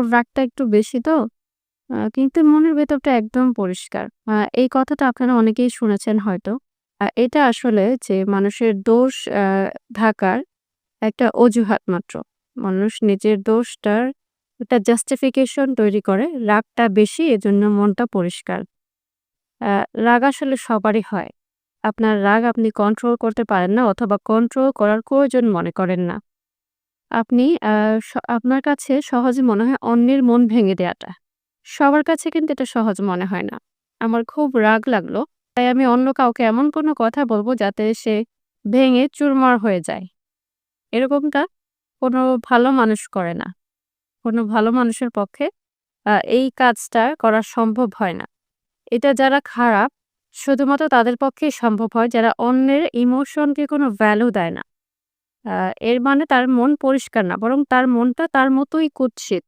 ওর রাগটা একটু বেশি তো। কিন্তু মনের ভেতরটা একদম পরিষ্কার। এই কথাটা আপনারা অনেকেই শুনেছেন হয়তো। এটা আসলে যে মানুষের দোষ ঢাকার একটা অজুহাত মাত্র। মানুষ নিজের দোষটার একটা জাস্টিফিকেশন তৈরি করে। রাগটা বেশি, এজন্য মনটা পরিষ্কার। রাগ আসলে সবারই হয়। আপনার রাগ আপনি কন্ট্রোল করতে পারেন না, অথবা কন্ট্রোল করার প্রয়োজন মনে করেন না। আপনি স, আপনার কাছে সহজে মনে হয় অন্যের মন ভেঙে দেয়াটা। সবার কাছে কিন্তু এটা সহজ মনে হয় না। আমার খুব রাগ লাগল। তাই আমি অন্য কাউকে এমন কোনো কথা বলব যাতে সে ভেঙে চুরমার হয়ে যায়। এরকমটা কোনো ভালো মানুষ করে না। কোনো ভালো মানুষের পক্ষে এই কাজটা করা সম্ভব হয় না। এটা যারা খারাপ, শুধুমাত্র তাদের পক্ষেই সম্ভব হয়, যারা অন্যের ইমোশনকে কোনো ভ্যালু দেয় না। এর মানে তার মন পরিষ্কার না বরং তার মনটা তার মতোই কুৎসিত।